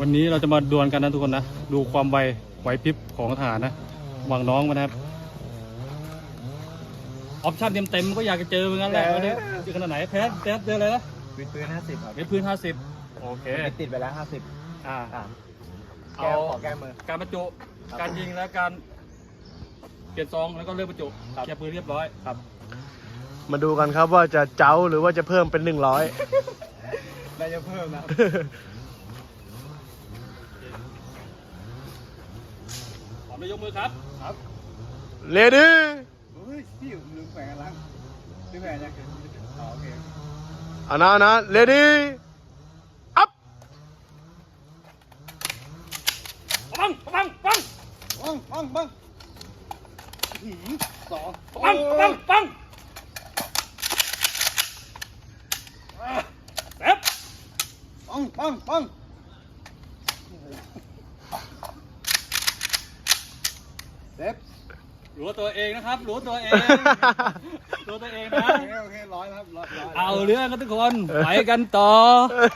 วันนี้เราจะมาดวลกันนะทุกคนนะ ดูความไวไหวพริบของทหารนะวางน้องมานะครับ ออปชั่นเต็มเต็มๆก็อยากจะเจอเหมือนกันแหละวันนี้จะขนาดไหนแพ้แพ้เจออะไรนะวิดพื้นห้าสิบครับเวทพื้นห้าสิบโอเค ติดไปแล้วห้าสิบอ่าอ่าเอาแก้มขอแก้มือ การบรรจุการยิงและการเปลี่ยนซองแล้วก็เลือกบรรจุครับเคลียร์ปืนเรียบร้อยครับ มาดูกันครับว่าจะเจ้าหรือว่าจะเพิ่มเป็นหนึ่งร้อยน่าจะเพิ่มนะ พร้อมแล้วยกมือครับ ครับเลดี้เฮ้ยพี่ลืมแขวนกันลังลืมแขวนยังอ๋อโอเคอานะอานะเลดี้อัพปังปังปังปังปังปังหืมสองปังปังปังเซ็บปังปังปัง เซ็บรู้ตัวเองนะครับ รู้ตัวเอง รู้ตัวเองนะ โอเคโอเคร้อยแล้วครับร้อยร้อย เอาเรื่องกันทุกคน ไปกันต่อเฮ้ย